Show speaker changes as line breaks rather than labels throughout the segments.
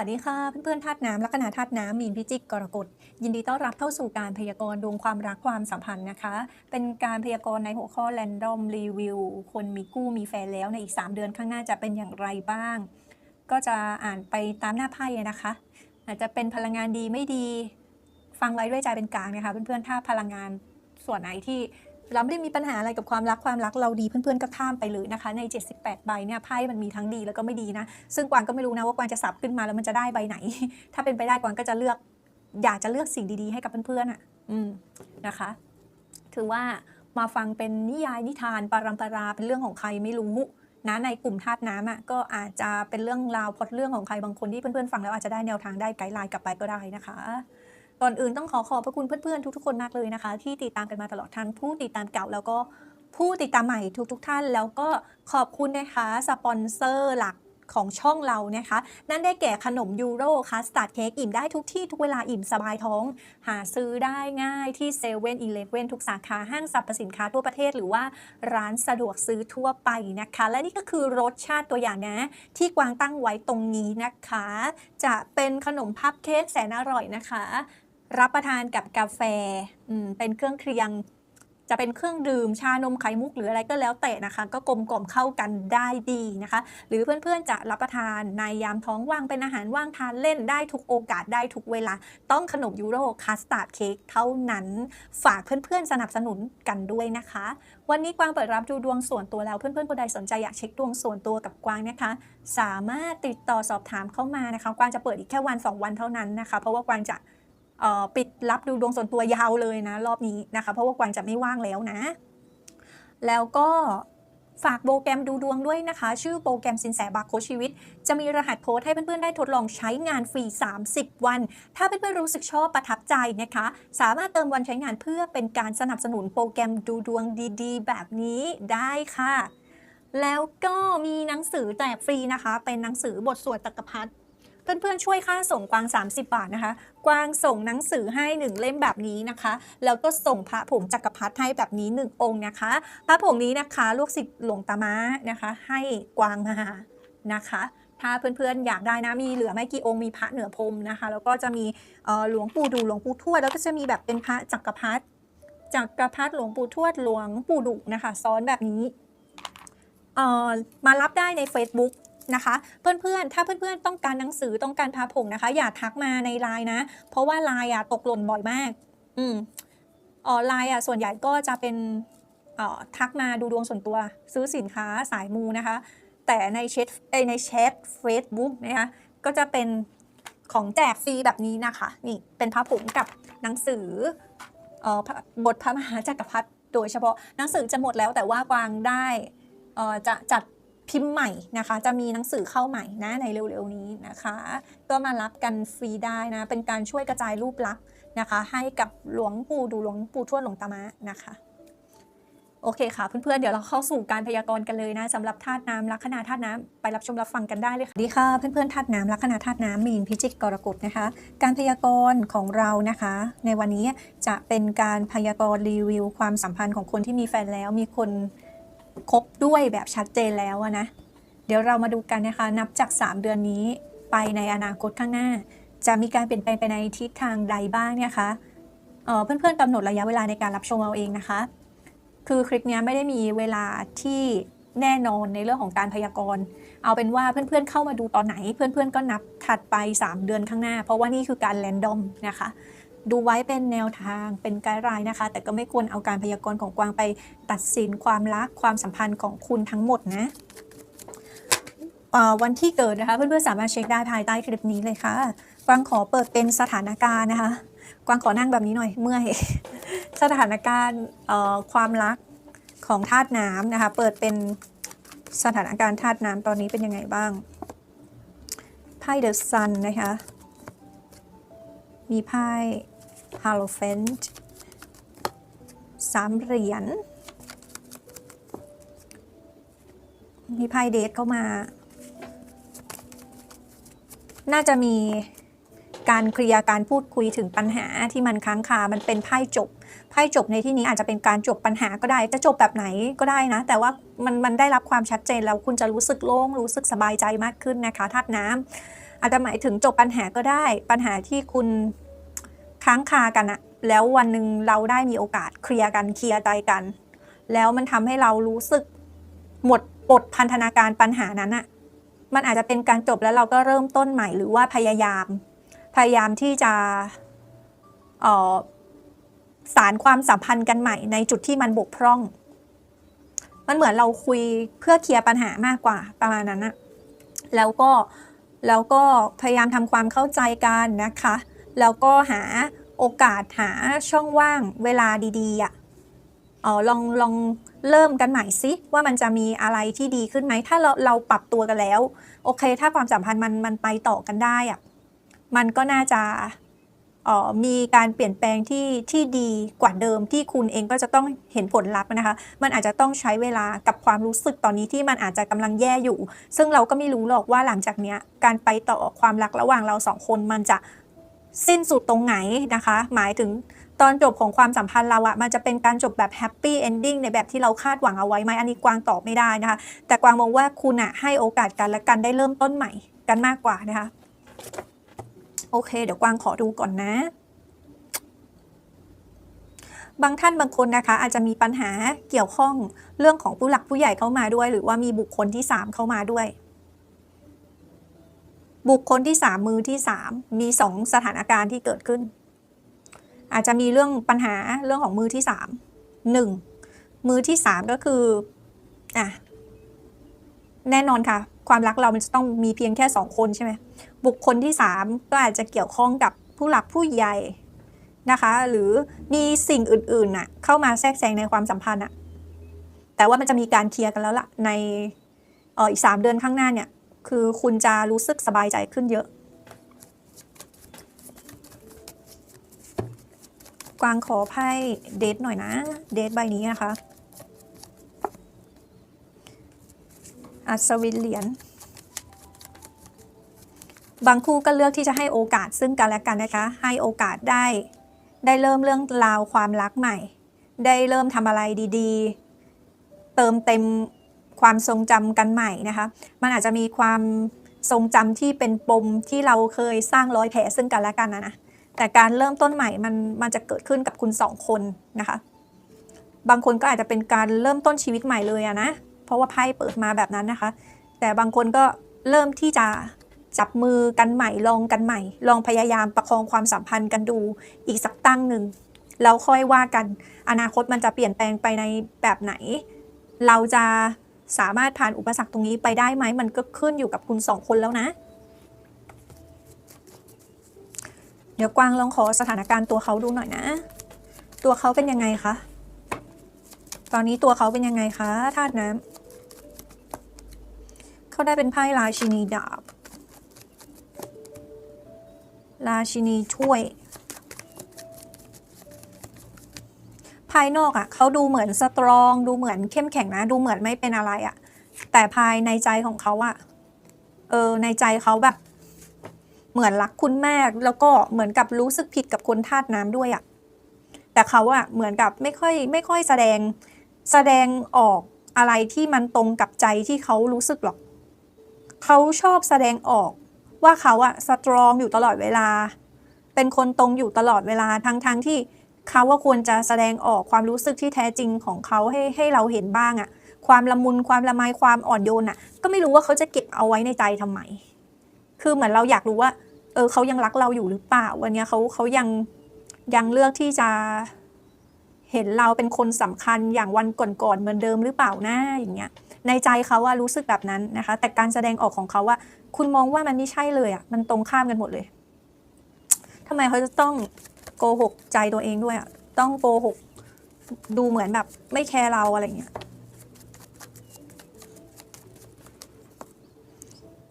สวัสดีค่ะเพื่อนๆธาตุน้ำลัคนาธาตุน้ำมีนพิจิกกรกฎยินดีต้อนรับเข้าสู่การพยากรณ์ดวงความรักความสัมพันธ์นะคะ เป็นการพยากรณ์ในหัวข้อ Random Review คนมีคู่มีแฟนแล้วในอีก 3 เดือนข้างหน้าจะเป็นอย่างไรบ้าง ก็จะอ่านไปตามหน้าไพ่นะคะ อาจจะเป็นพลังงานดีไม่ดี ฟังไว้ด้วยใจเป็นกลางนะคะ เพื่อนๆถ้าพลังงานส่วนไหนที่ เราไม่ได้มีปัญหาอะไรกับความรักความรักเราดีเพื่อนๆก็ข้ามไปเลยนะคะ ใน 78 ใบเนี่ยไพ่มันมีทั้งดีแล้วก็ไม่ดีนะ ซึ่งกวางก็ไม่รู้นะว่ากวางจะสับขึ้นมาแล้วมันจะได้ใบไหน ถ้าเป็นไปได้กวางก็จะเลือก อยากจะเลือกสิ่งดีๆให้กับเพื่อนๆอะ อืมนะคะ ถือว่ามาฟังเป็นนิยายนิทานปารัมปราเป็นเรื่องของใครไม่รู้นะในกลุ่มธาตุน้ำอะก็อาจจะเป็นเรื่องราวพอดเรื่องของใครบางคนที่เพื่อนๆฟังแล้วอาจจะได้แนวทางได้ไกด์ไลน์กลับไปก็ได้นะคะ ก่อนอื่นต้องขอขอบพระคุณเพื่อนๆทุกๆคนมากเลยนะคะ ที่ติดตามกันมาตลอดทั้งผู้ติดตามเก่าแล้วก็ผู้ติดตามใหม่ทุกๆท่าน แล้วก็ขอบคุณนะคะสปอนเซอร์หลักของช่องเรานะคะ นั่นได้แก่ขนมยูโรคัสตาร์ดเค้กอิ่มได้ทุกที่ทุกเวลาอิ่มสบายท้อง หาซื้อได้ง่ายที่เซเว่นอีเลฟเว่นทุกสาขาห้างสรรพสินค้าทั่วประเทศหรือว่าร้านสะดวกซื้อทั่วไปนะคะ และนี่ก็คือรสชาติตัวอย่างนะ ที่กวางตั้งไว้ตรงนี้นะคะ จะเป็นขนมพับเค้กแสนอร่อยนะคะ รับประทานกับกาแฟเป็นเครื่องเคียง จะเป็นเครื่องดื่มชานมไข่มุกหรืออะไรก็แล้วแต่นะคะ ก็กลมกล่อมเข้ากันได้ดีนะคะ หรือเพื่อนๆจะรับประทานในยามท้องว่างเป็นอาหารว่างทานเล่นได้ทุกโอกาสได้ทุกเวลา ต้องขนมยูโรคัสตาร์ดเค้กเท่านั้น ฝากเพื่อนๆสนับสนุนกันด้วยนะคะ วันนี้กวางเปิดรับดูดวงส่วนตัวแล้วเพื่อนๆคนใดสนใจอยากเช็คดวงส่วนตัวกับกวางนะคะ สามารถติดต่อสอบถามเข้ามานะคะ กวางจะเปิดอีกแค่วัน 2 วันเท่านั้นนะคะ เพราะว่ากวางจะ ปิดรับดูดวงส่วนตัวยาวเลยนะ รอบนี้นะคะ เพราะว่ากวางจะไม่ว่างแล้วนะ แล้วก็ฝากโปรแกรมดูดวงด้วยนะคะ ชื่อโปรแกรมสินแสบาโคชีวิต จะมีรหัสโค้ดให้เพื่อนๆ ได้ทดลองใช้งานฟรี 30 วัน ถ้าเพื่อนๆ รู้สึกชอบประทับใจนะคะ สามารถเติมวันใช้งานเพื่อเป็นการสนับสนุนโปรแกรมดูดวงดีๆ แบบนี้ได้ค่ะ แล้วก็มีหนังสือแจกฟรีนะคะ เป็นหนังสือบทสวดจักรพรรดิ เพื่อนๆช่วยค่าส่งกวาง 30 บาทนะคะ กวางส่งหนังสือให้หนึ่งเล่มแบบนี้นะคะ แล้วก็ส่งพระผงจักรพรรดิให้แบบนี้หนึ่งองค์นะคะ พระผงนี้นะคะ ลูกศิษย์หลวงตาม้านะคะ ให้กวางมานะคะ ถ้าเพื่อนๆอยากได้นะมีเหลือไม่กี่องค์มีพระเหนือพรมนะคะ แล้วก็จะมีหลวงปู่ดูหลวงปู่ทวดแล้วก็จะมีแบบเป็นพระจักรพรรดิจักรพรรดิหลวงปู่ทวดหลวงปู่ดุนะคะ ซ้อนแบบนี้เอ่อมารับได้ใน Facebook นะคะ เพื่อนๆ ถ้าเพื่อนๆ ต้องการหนังสือต้องการพาผงนะคะ อย่าทักมาในไลน์นะ เพราะว่าไลน์อะตกหล่นบ่อยมาก อืมเอ๋อไลน์อะส่วนใหญ่ก็จะเป็นออทักมาดูดวงส่วนตัวซื้อสินค้าสายมูนะคะ แต่ในแชทเอในแชท Facebook นะคะก็จะเป็นของแจกฟรีแบบนี้นะคะ นี่เป็นพระผงกับหนังสือออบทพระมหาจักรพรรดิโดยเฉพาะหนังสือจะหมดแล้วแต่ว่ากวางได้ออจะจัด พิมพ์ใหม่นะคะ จะมีหนังสือเข้าใหม่นะในเร็วๆนี้นะคะ ก็มารับกันฟรีได้นะ เป็นการช่วยกระจายรูปลักษณ์นะคะ ให้กับหลวงปู่ดูหลวงปู่ทวดหลวงตามะนะคะโอเคค่ะเพื่อนๆ เดี๋ยวเราเข้าสู่การพยากรณ์กันเลยนะสำหรับธาตุน้ำลัคนาธาตุน้ำไปรับชมรับฟังกันได้เลยค่ะสวัสดีค่ะเพื่อนๆธาตุน้ำลัคนาธาตุน้ำมีนพิจิกกรกฎนะคะ การพยากรณ์ของเรานะคะ ในวันนี้จะเป็นการพยากรณ์รีวิวความสัมพันธ์ของคนที่มีแฟนแล้วมีคน คบด้วยแบบชัดเจนแล้วอะนะ เดี๋ยวเรามาดูกันนะคะ นับจาก 3 เดือนนี้ไปในอนาคตข้างหน้า จะมีการเปลี่ยนแปลงไปในทิศทางใดบ้างเนี่ยคะเอ่อเพื่อนๆกำหนดระยะเวลาในการรับชมเอาเองนะคะ คือคลิปนี้ไม่ได้มีเวลาที่แน่นอนในเรื่องของการพยากรณ์ เอาเป็นว่าเพื่อนๆเข้ามาดูตอนไหน เพื่อนๆก็นับถัดไป 3 เดือนข้างหน้า เพราะว่านี่คือการแรนดอมนะคะ ดูไว้เป็นแนวทางเป็นไกด์ไลน์นะคะ แต่ก็ไม่ควรเอาการพยากรณ์ของกวางไปตัดสินความรักความสัมพันธ์ของคุณทั้งหมดนะวันที่เกิดนะคะ เพื่อนๆสามารถเช็คได้ภายใต้คลิปนี้เลยค่ะ กวางขอเปิดเป็นสถานการณ์นะคะ กวางขอนั่งแบบนี้หน่อยเมื่อยสถานการณ์ความรักของธาตุน้ำนะคะ เปิดเป็นสถานการณ์ธาตุน้ำตอนนี้เป็นยังไงบ้างไพ่เดอะซันนะคะ มีไพ่ ฮาโลเฟนต์สามเหรียญ มีไพ่เดทเข้ามา น่าจะมีการเคลียร์การพูดคุยถึงปัญหาที่มันค้างคา มันเป็นไพ่จบ ไพ่จบในที่นี้อาจจะเป็นการจบปัญหาก็ได้ จะจบแบบไหนก็ได้นะ แต่ว่ามันมันได้รับความชัดเจนแล้วคุณจะรู้สึกโล่ง รู้สึกสบายใจมากขึ้นนะคะธาตุน้ำอาจจะหมายถึงจบปัญหาก็ได้ ปัญหาที่คุณ ค้างคากันอะแล้ววันหนึ่งเราได้มีโอกาสเคลียร์กันเคลียร์ใจกัน แล้วมันทำให้เรารู้สึก หมดปลดพันธนาการปัญหานั้นอะมันอาจจะเป็นการจบแล้วเราก็เริ่มต้นใหม่หรือว่าพยายาม พยายามที่จะอ่อสารความสัมพันธ์กันใหม่ในจุดที่มันบกพร่อง มันเหมือนเราคุยเพื่อเคลียร์ปัญหามากกว่าประมาณนั้นนะแล้วก็แล้วก็พยายามทำความเข้าใจกันนะคะ แล้วก็หาโอกาสหาช่องว่างเวลาดีๆอะเออลองลองเริ่มกันใหม่สิว่ามันจะมีอะไรที่ดีขึ้นไหมถ้าเราเราปรับตัวกันแล้ว โอเค ถ้าความสัมพันธ์มันมันไปต่อกันได้อะมันก็น่าจะอ่อมีการเปลี่ยนแปลงที่ที่ดีกว่าเดิมที่คุณเองก็จะต้องเห็นผลลัพธ์นะคะ มันอาจจะต้องใช้เวลากับความรู้สึกตอนนี้ที่มันอาจจะกำลังแย่อยู่ ซึ่งเราก็ไม่รู้หรอกว่าหลังจากเนี้ยการไปต่อความรักระหว่างเราสองคนมันจะ สิ้นสุดตรงไหนนะคะ หมายถึงตอนจบของความสัมพันธ์เราอะมันจะเป็นการจบแบบแฮปปี้เอนดิ้งในแบบที่เราคาดหวังเอาไว้ไหมอันนี้กวางตอบไม่ได้นะคะ แต่กวางมองว่าคุณอะให้โอกาสกันและกันได้เริ่มต้นใหม่กันมากกว่านะคะ โอเค เดี๋ยวกวางขอดูก่อนนะ บางท่านบางคนนะคะ อาจจะมีปัญหาเกี่ยวข้องเรื่องของผู้หลักผู้ใหญ่เข้ามาด้วย หรือว่ามีบุคคลที่สามเข้ามาด้วย บุคคลที่สามมือที่สามมีสองสถานการณ์ที่เกิดขึ้น อาจจะมีเรื่องปัญหาเรื่องของมือที่สามหนึ่งมือที่สามก็คืออะแน่นอนค่ะ ความรักเรามันจะต้องมีเพียงแค่สองคนใช่ไหมบุคคลที่สามก็อาจจะเกี่ยวข้องกับผู้หลักผู้ใหญ่นะคะ หรือมีสิ่งอื่นๆน่ะเข้ามาแทรกแซงในความสัมพันธ์อะแต่ว่ามันจะมีการเคลียร์กันแล้วล่ะในอออีกสามเดือนข้างหน้าเนี่ย คือคุณจะรู้สึกสบายใจขึ้นเยอะ กวางขอไพ่เดทหน่อยนะ เดทใบนี้นะคะ อัศวินเหรียญบางคู่ก็เลือกที่จะให้โอกาสซึ่งกันและกันนะคะ ให้โอกาสได้ ได้เริ่มเรื่องราวความรักใหม่ ได้เริ่มทำอะไรดี ๆ เติมเต็ม ความทรงจำกันใหม่นะคะ มันอาจจะมีความทรงจำที่เป็นปมที่เราเคยสร้างรอยแผลซึ่งกันและกันนะนะแต่การเริ่มต้นใหม่มันมันจะเกิดขึ้นกับคุณสองคนนะคะ บางคนก็อาจจะเป็นการเริ่มต้นชีวิตใหม่เลยอะนะ เพราะว่าไพ่เปิดมาแบบนั้นนะคะ แต่บางคนก็เริ่มที่จะจับมือกันใหม่ลองกันใหม่ ลองพยายามประคองความสัมพันธ์กันดูอีกสักตั้งหนึ่งแล้วค่อยว่ากันอนาคตมันจะเปลี่ยนแปลงไปในแบบไหน เราจะ สามารถผ่านอุปสรรคตรงนี้ไปได้ไหมมันก็ขึ้นอยู่กับคุณสองคนแล้วนะ เดี๋ยวกวางลองขอสถานการณ์ตัวเขาดูหน่อยนะ ตัวเขาเป็นยังไงคะตอนนี้ตัวเขาเป็นยังไงคะธาตุน้ำเขาได้เป็นไพ่ราชินีดาบราชินีถ้วย ภายนอกอะ่ะเขาดูเหมือนสตรอง ดูเหมือนเข้มแข็งนะ ดูเหมือนไม่เป็นอะไรอะ่ะ แต่ภายในใจของเขาอะ่ะเออในใจเขาแบบ เหมือนรักคุณแม่แล้วก็เหมือนกับรู้สึกผิดกับคนธาตุน้ำด้วยอะ่ะแต่เขาอะ่ะเหมือนกับไม่ค่อยไม่ค่อยแสดงแสดงออกอะไรที่มันตรงกับใจที่เขารู้สึกหรอกเขาชอบแสดงออกว่าเขาอะสตรองอยู่ตลอดเวลา เป็นคนตรงอยู่ตลอดเวลาทั้งๆทที่ เขาว่าควรจะแสดงออกความรู้สึกที่แท้จริงของเขาให้ให้เราเห็นบ้างอะความละมุนความละไมความอ่อนโยนอะก็ไม่รู้ว่าเขาจะเก็บเอาไว้ในใจทำไม คือเหมือนเราอยากรู้ว่า เออเขายังรักเราอยู่หรือเปล่า วันนี้เขาเขายังยังเลือกที่จะเห็นเราเป็นคนสำคัญอย่างวันก่อนๆเหมือนเดิมหรือเปล่านะอย่างเงี้ย ในใจเขาว่ารู้สึกแบบนั้นนะคะ แต่การแสดงออกของเขาว่า คุณมองว่ามันไม่ใช่เลยอะมันตรงข้ามกันหมดเลยทำไมเขาจะต้อง โกหกใจตัวเองด้วยอะต้องโกหกดูเหมือนแบบไม่แคร์เราอะไรเงี้ย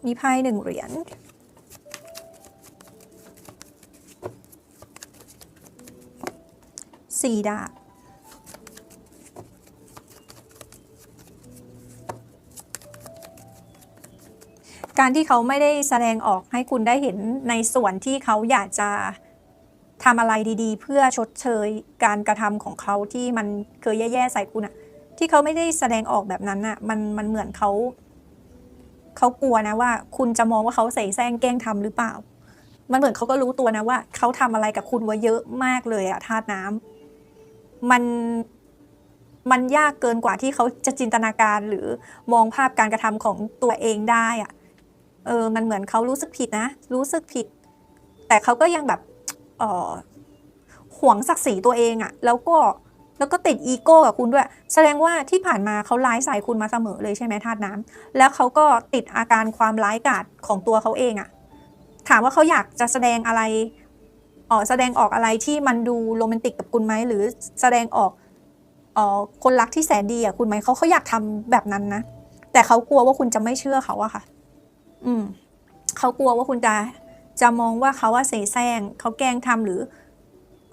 มีไพ่หนึ่งเหรียญสี่ดาบการที่เขาไม่ได้แสดงออกให้คุณได้เห็นในส่วนที่เขาอยากจะ ทำอะไรดีๆ เพื่อชดเชยการกระทำของเขาที่มันเคยแย่ๆใส่คุณอะที่เขาไม่ได้แสดงออกแบบนั้นอะมันมันเหมือนเขาเขากลัวนะว่า คุณจะมองว่าเขาใส่แซงแกล้งทำหรือเปล่า มันเหมือนเขาก็รู้ตัวนะว่าเขาทำอะไรกับคุณไว้เยอะมากเลยอะธาตุน้ำมันมันยากเกินกว่าที่เขาจะจินตนาการหรือมองภาพการกระทำของตัวเองได้อะเออ มันเหมือนเขารู้สึกผิดนะ รู้สึกผิด แต่เขาก็ยังแบบ หวงศักดิ์ศรีตัวเองอะแล้วก็แล้วก็ติดอีโก้กับคุณด้วย แสดงว่าที่ผ่านมาเขาร้ายใส่คุณมาเสมอเลยใช่ไหมธาตุน้ำแล้วเขาก็ติดอาการความร้ายกาจของตัวเขาเองอะถามว่าเขาอยากจะแสดงอะไรอ๋อแสดงออกอะไรที่มันดูโรแมนติกกับคุณไหมหรือแสดงออกอ๋อคนรักที่แสนดีอะคุณไหมเขาเขาอยากทำแบบนั้นนะแต่เขากลัวว่าคุณจะไม่เชื่อเขาอะค่ะ อืมเขากลัวว่าคุณจะ จะมองว่าเขาว่าเสแสร้งเขาแกล้งทำหรือ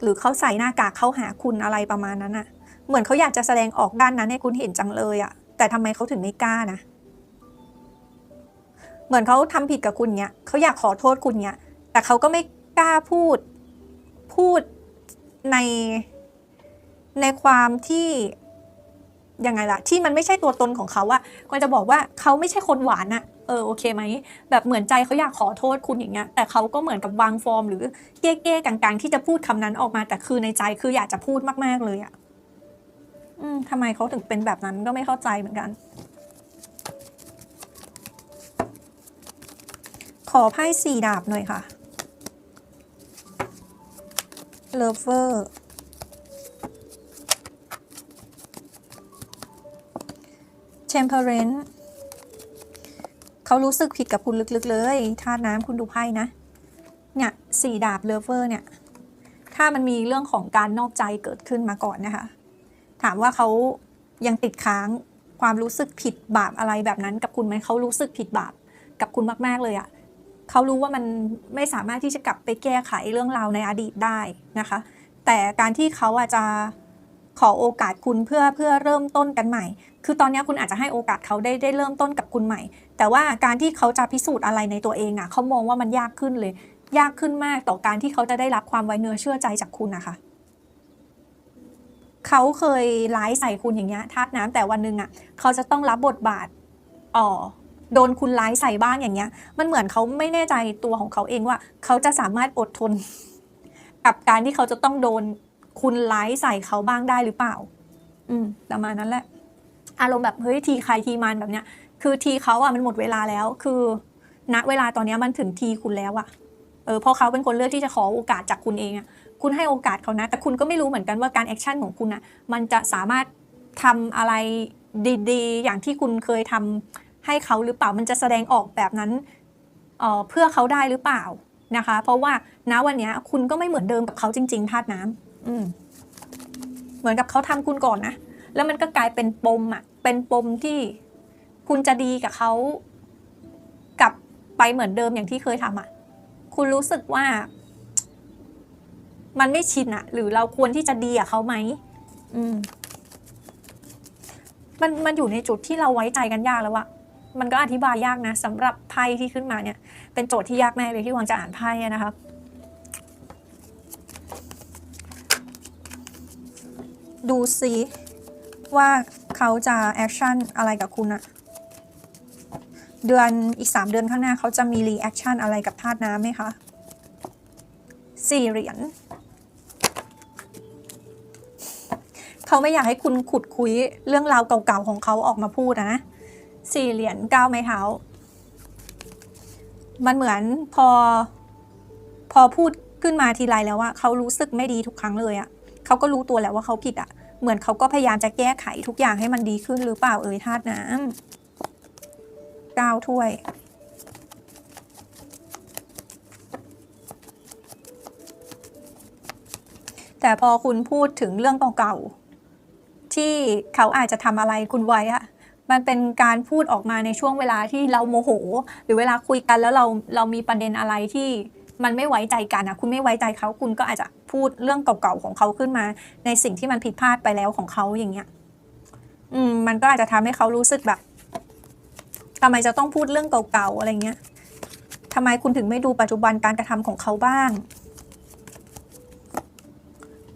หรือเขาใส่หน้ากากเข้าหาคุณอะไรประมาณนั้นอะเหมือนเขาอยากจะแสดงออกด้านนั้นให้คุณเห็นจังเลยอะแต่ทำไมเขาถึงไม่กล้านะ เหมือนเขาทำผิดกับคุณเนี้ยเขาอยากขอโทษคุณเนี้ยแต่เขาก็ไม่กล้าพูดพูดในในความที่ยังไงล่ะ ที่มันไม่ใช่ตัวตนของเขาอะก็จะบอกว่าเขาไม่ใช่คนหวานอะ เออโอเคไหมแบบเหมือนใจเขาอยากขอโทษคุณอย่างเงี้ยแต่เขาก็เหมือนกับวางฟอร์ม หรือเก้ๆกลางๆ ที่จะพูดคำนั้นออกมา แต่คือในใจคืออยากจะพูดมากๆเลยอะอืมทำไมเขาถึงเป็นแบบนั้นก็ไม่เข้าใจเหมือนกัน ขอไพ่สี่ดาบหน่อยค่ะ lover temperance เขารู้สึกผิดกับคุณลึกๆเลยธาตุน้ำคุณดูไพ่นะ เนี่ยสี่ดาบเลเวอร์เนี่ย ถ้ามันมีเรื่องของการนอกใจเกิดขึ้นมาก่อนนะคะ ถามว่าเขายังติดค้างความรู้สึกผิดบาปอะไรแบบนั้น กับคุณไหมเขารู้สึกผิดบาปกับคุณมากๆเลยอะเขารู้ว่ามันไม่สามารถที่จะกลับไปแก้ไขเรื่องราวในอดีตได้นะคะ แต่การที่เขาอาจจะขอโอกาสคุณเพื่อเพื่อเริ่มต้นกันใหม่ คือตอนนี้คุณอาจจะให้โอกาสเขาได้ได้เริ่มต้นกับคุณใหม่ แต่ว่าการที่เขาจะพิสูจน์อะไรในตัวเองอะเขามองว่ามันยากขึ้นเลย ยากขึ้นมากต่อการที่เขาจะได้รับความไว้เนื้อเชื่อใจจากคุณนะคะเขาเคยร้ายใส่คุณอย่างเงี้ยธาตุน้ำแต่วันหนึ่งอะเขาจะต้องรับบทบาทอ๋อโดนคุณร้ายใส่บ้างอย่างเงี้ย มันเหมือนเขาไม่แน่ใจตัวของเขาเองว่า เขาจะสามารถอดทน กับการที่เขาจะต้องโดนคุณร้ายใส่เขาบ้างได้หรือเปล่า อืม ประมาณนั้นแหละ อารมณ์แบบเฮ้ยทีใครทีมันแบบเนี้ย คือทีเขาอะมันหมดเวลาแล้ว คือณเวลาตอนนี้มันถึงทีคุณแล้วอะเออพราะเขาเป็นคนเลือกที่จะขอโอกาสจากคุณเองอะคุณให้โอกาสเขานะ แต่คุณก็ไม่รู้เหมือนกันว่าการแอคชั่นของคุณอะมันจะสามารถทำอะไรดีๆ อย่างที่คุณเคยทำให้เขาหรือเปล่ามันจะแสดงออกแบบนั้นเอ่อเพื่อเขาได้หรือเปล่านะคะ เพราะว่าณวันนี้คุณก็ไม่เหมือนเดิมกับเขาจริง ๆธาตุน้ำอืมเหมือนกับเขาทำคุณก่อนนะ แล้วมันก็กลายเป็นปมอะ เป็นปมที่คุณจะดีกับเขากลับไปเหมือนเดิมอย่างที่เคยทำอะ คุณรู้สึกว่า มันไม่ชินอะ หรือเราควรที่จะดีกับเขาไหมอืม มันมันอยู่ในจุดที่เราไว้ใจกันยากแล้วอะมันก็อธิบายยากนะสำหรับไพ่ที่ขึ้นมาเนี่ย เป็นโจทย์ที่ยากแน่เลยที่วังจะอ่านไพ่นะครับดูซิ ว่าเขาจะแอคชั่นอะไรกับคุณอะเดือนอีก 3 เดือนข้างหน้าเขาจะมีรีแอคชั่นอะไรกับธาตุน้ำไหมคะสี่เหรียญเขาไม่อยากให้คุณขุดคุยเรื่องราวเก่าๆของเขาออกมาพูดนะสี่เหรียญเก้าไม้เท้า มันเหมือนพอ พอพูดขึ้นมาทีไรแล้วว่าเขารู้สึกไม่ดีทุกครั้งเลยอะเขาก็รู้ตัวแล้วว่าเขาผิดอะ เหมือนเขาก็พยายามจะแก้ไขทุกอย่างให้มันดีขึ้นหรือเปล่าเอ่ยธาตุน้ำเก้าถ้วยแต่พอคุณพูดถึงเรื่องเก่าๆที่เขาอาจจะทำอะไรคุณไว้อะมันเป็นการพูดออกมาในช่วงเวลาที่เราโมโห หรือเวลาคุยกันแล้วเราเรามีประเด็นอะไรที่ มันไม่ไว้ใจกันอะคุณไม่ไว้ใจเขาคุณก็อาจจะพูดเรื่องเก่าๆของเขาขึ้นมา ในสิ่งที่มันผิดพลาดไปแล้วของเขาอย่างเงี้ย อืม มันก็อาจจะทำให้เขารู้สึกแบบทำไมจะต้องพูดเรื่องเก่าๆอะไรเงี้ยทำไมคุณถึงไม่ดูปัจจุบันการกระทำของเขาบ้าง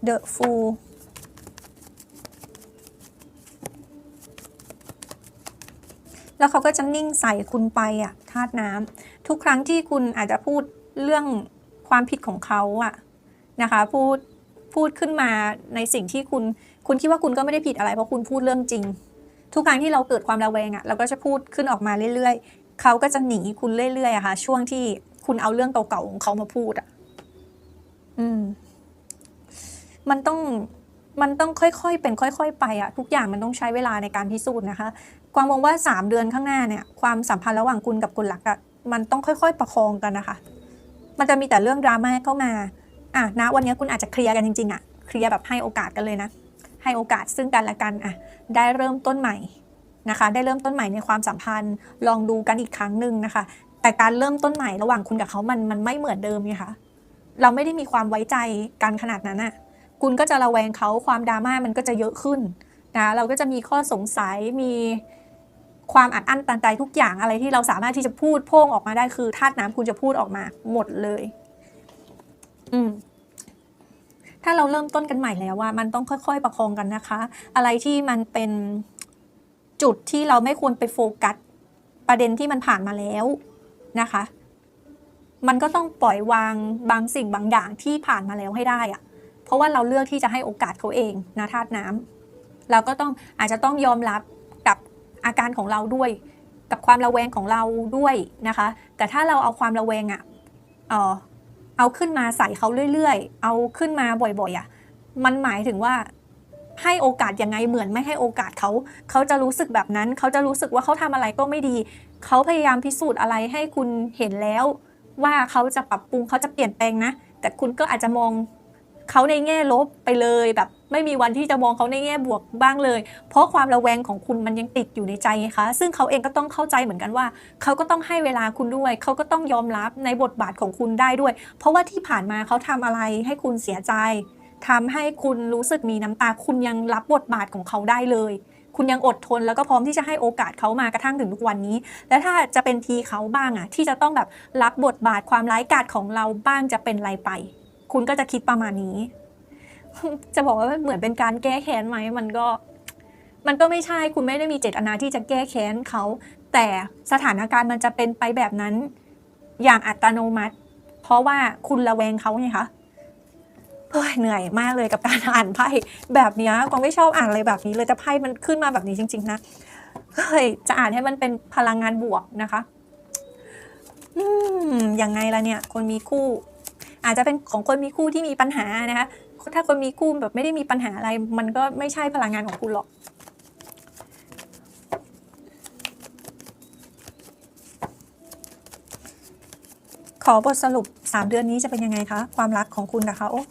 The Fool แล้วเขาก็จะนิ่งใส่คุณไปอะธาตุน้ำทุกครั้งที่คุณอาจจะพูด เรื่องความผิดของเขาอะนะคะพูดพูดขึ้นมาในสิ่งที่คุณคุณคิดว่าคุณก็ไม่ได้ผิดอะไรเพราะคุณพูดเรื่องจริง ทุกครั้งที่เราเกิดความระแวงอะเราก็จะพูดขึ้นออกมาเรื่อยๆเขาก็จะหนีคุณเรื่อยๆอะค่ะ ช่วงที่คุณเอาเรื่องเก่าๆของเขามาพูดอะอืม มันต้องมันต้องค่อยๆ เป็นค่อย ๆ ไปอะทุกอย่างมันต้องใช้เวลาในการพิสูจน์นะคะกวางมองว่า 3 เดือนข้างหน้าเนี่ย ความสัมพันธ์ระหว่างคุณกับคนรักอะมันต้องค่อย ๆ ประคองกันนะคะ มันจะมีแต่เรื่องดราม่าเข้ามาอะนะวันนี้คุณอาจจะเคลียร์กันจริงๆอะเคลียร์แบบให้โอกาสกันเลยนะ ให้โอกาสซึ่งกันและกันอะได้เริ่มต้นใหม่นะคะ ได้เริ่มต้นใหม่ในความสัมพันธ์ ลองดูกันอีกครั้งหนึ่งนะคะ แต่การเริ่มต้นใหม่ระหว่างคุณกับเขามันมันไม่เหมือนเดิมไงคะเราไม่ได้มีความไว้ใจกันขนาดนั้นอะคุณก็จะระแวงเขาความดราม่ามันก็จะเยอะขึ้นนะเราก็จะมีข้อสงสัยมี ความอัดอั้นตันใจทุกอย่างอะไรที่เราสามารถที่จะพูดโพ่งออกมาได้คือธาตุน้ำคุณจะพูดออกมาหมดเลย อืมถ้าเราเริ่มต้นกันใหม่แล้วว่า มันต้องค่อย ๆ ประคองกันนะคะ อะไรที่มันเป็นจุดที่เราไม่ควรไปโฟกัสประเด็นที่มันผ่านมาแล้วนะคะ มันก็ต้องปล่อยวางบางสิ่งบางอย่างที่ผ่านมาแล้วให้ได้อะเพราะว่าเราเลือกที่จะให้โอกาสเขาเองนะธาตุน้ำเราก็ต้องอาจจะต้องยอมรับ อาการของเราด้วย กับความระแวงของเราด้วยนะคะ แต่ถ้าเราเอาความระแวงอะเออเอาขึ้นมาใส่เขาเรื่อยๆ เอาขึ้นมาบ่อยๆอะมันหมายถึงว่าให้โอกาสยังไงเหมือนไม่ให้โอกาสเขา เขาจะรู้สึกแบบนั้น เขาจะรู้สึกว่าเขาทำอะไรก็ไม่ดี เขาพยายามพิสูจน์อะไรให้คุณเห็นแล้ว ว่าเขาจะปรับปรุงเขาจะเปลี่ยนแปลงนะ แต่คุณก็อาจจะมองเขาในแง่ลบไปเลยแบบ ไม่มีวันที่จะมองเขาในแง่บวกบ้างเลย เพราะความระแวงของคุณมันยังติดอยู่ในใจไงคะซึ่งเขาเองก็ต้องเข้าใจเหมือนกันว่า เขาก็ต้องให้เวลาคุณด้วย เขาก็ต้องยอมรับในบทบาทของคุณได้ด้วย เพราะว่าที่ผ่านมาเขาทำอะไรให้คุณเสียใจทำให้คุณรู้สึกมีน้ำตา คุณยังรับบทบาทของเขาได้เลยคุณยังอดทนแล้วก็พร้อมที่จะให้โอกาสเขามากระทั่งถึงทุกวันนี้ และถ้าจะเป็นทีเขาบ้างอะที่จะต้องแบบรับบทบาทความร้ายกาจของเราบ้างจะเป็นไรไป คุณก็จะคิดประมาณนี้ จะบอกว่าเหมือนเป็นการแก้แค้นไหมมันก็ มันก็ไม่ใช่คุณไม่ได้มีเจตนาที่จะแก้แค้นเขา แต่สถานการณ์มันจะเป็นไปแบบนั้น อย่างอัตโนมัติ เพราะว่าคุณระแวงเขาไงคะเฮ้ยเหนื่อยมากเลยกับการอ่านไพ่แบบนี้กวางไม่ชอบอ่านอะไรแบบนี้เลยแต่ไพ่มันขึ้นมาแบบนี้จริง ๆ นะเฮ้ยจะอ่านให้มันเป็นพลังงานบวกนะคะ อืมยังไงล่ะเนี่ย คนมีคู่ อาจจะเป็นของคนมีคู่ที่มีปัญหานะคะ ถ้าคนมีคู่แบบไม่ได้มีปัญหาอะไร มันก็ไม่ใช่พลังงานของคุณหรอก ขอบทสรุป 3 เดือนนี้จะเป็นยังไงคะ ความรักของคุณนะคะโอ้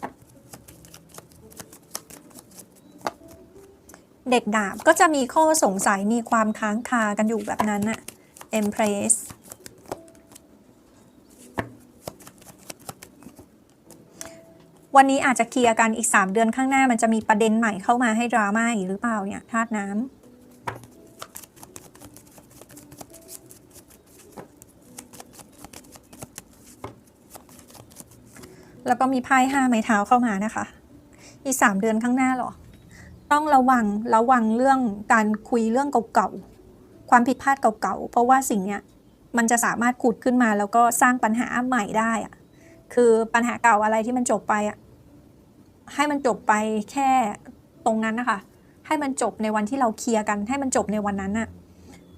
เด็กดาบก็จะมีข้อสงสัยมีความค้างคากันอยู่แบบนั้นน่ะ Empress วันนี้อาจจะเคลียร์กันอีก 3 เดือนข้างหน้ามันจะมีประเด็นใหม่เข้ามาให้ดราม่าอีกหรือเปล่าเนี่ยธาตุน้ำแล้วก็มีไพ่ห้าไม้เท้าเข้ามานะคะ อีก3เดือนข้างหน้าหรอ ต้องระวังระวังเรื่องการคุยเรื่องเก่าๆ ความผิดพลาดเก่าๆ เพราะว่าสิ่งเนี้ยมันจะสามารถขุดขึ้นมาแล้วก็สร้างปัญหาใหม่ได้อะ คือปัญหาเก่าอะไรที่มันจบไปอะให้มันจบไปแค่ตรงนั้นนะคะ ให้มันจบในวันที่เราเคลียร์กัน ให้มันจบในวันนั้นน่ะ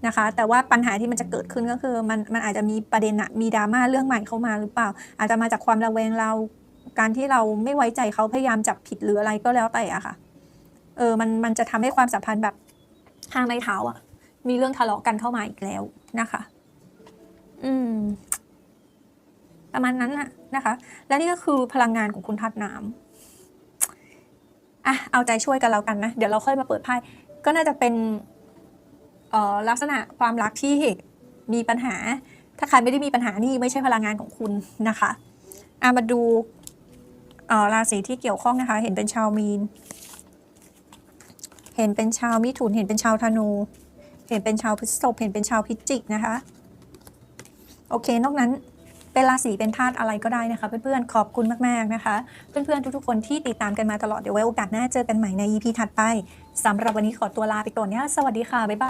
นะคะ แต่ว่าปัญหาที่มันจะเกิดขึ้นก็คือ มันมันอาจจะมีประเด็นอะมีดราม่าเรื่องใหม่เข้ามาหรือเปล่า อาจจะมาจากความระแวงเรา การที่เราไม่ไว้ใจเขาพยายามจับผิดหรืออะไรก็แล้วแต่อะค่ะ เออ มันมันจะทำให้ความสัมพันธ์แบบห้างไม้เท้าอะมีเรื่องทะเลาะกันเข้ามาอีกแล้วนะคะ อืม ประมาณนั้นน่ะนะคะ และนี่ก็คือพลังงานของคุณทัดน้ำอะเอาใจช่วยกันแล้วกันนะ เดี๋ยวเราค่อยมาเปิดไพ่ก็น่าจะเป็นลักษณะความรักที่มีปัญหา ถ้าใครไม่ได้มีปัญหานี่ไม่ใช่พลังงานของคุณนะคะอะมาดูราศีที่เกี่ยวข้องนะคะ เห็นเป็นชาวมีน เห็นเป็นชาวมิถุน เห็นเป็นชาวธนู เห็นเป็นชาวพฤษภเห็นเป็นชาวพิจิกนะคะ โอเคนอกนั้น เป็นราศีเป็นธาตุอะไรก็ได้นะคะ เพื่อนๆ ขอบคุณมากๆนะคะ เพื่อนๆ ทุกๆ คนที่ติดตามกันมาตลอด เดี๋ยวไว้โอกาสหน้าเจอกันใหม่ใน EP ถัดไปสำหรับวันนี้ขอตัวลาไปก่อนเนี่ยสวัสดีค่ะ บ๊ายบาย